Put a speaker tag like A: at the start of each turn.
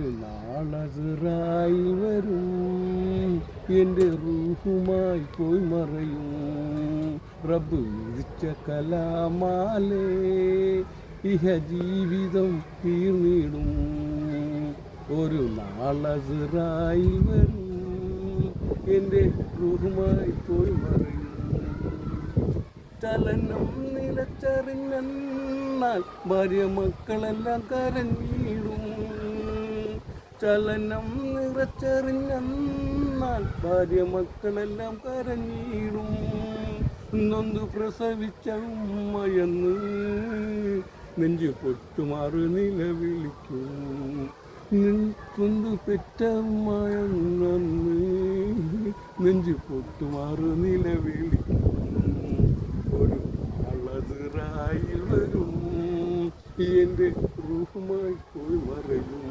A: ഒരു വരും. എന്റെ റൂഹുമായി പോയി മറയും. റബ്ബ് വിരിച്ച കലാമാലേ ഇഹ ജീവിതം തീർന്നിടും. ഒരു നാളതിറായി വരും. എന്റെ റൂഹുമായി പോയി മറയും. ചലനം നിലച്ചറിഞ്ഞാൽ ഭാര്യ മക്കളെല്ലാം കരഞ്ഞിടും. ചലനം നിറച്ചറിഞ്ഞാൽ ഭാര്യ മക്കളെല്ലാം കരഞ്ഞിടും. നൊന്നു പ്രസവിച്ച ഉമ്മയെന്ന് നെഞ്ചു പൊട്ടുമാറ് നിലവിളിക്കും. കൊന്തു പെറ്റ ഉമ്മയെന്ന് നെഞ്ചു പൊട്ടുമാറ് നിലവിളിക്കും. ഒരു അളതിറായി വരും. എന്റെ റൂഹുമായി പോയി മറയും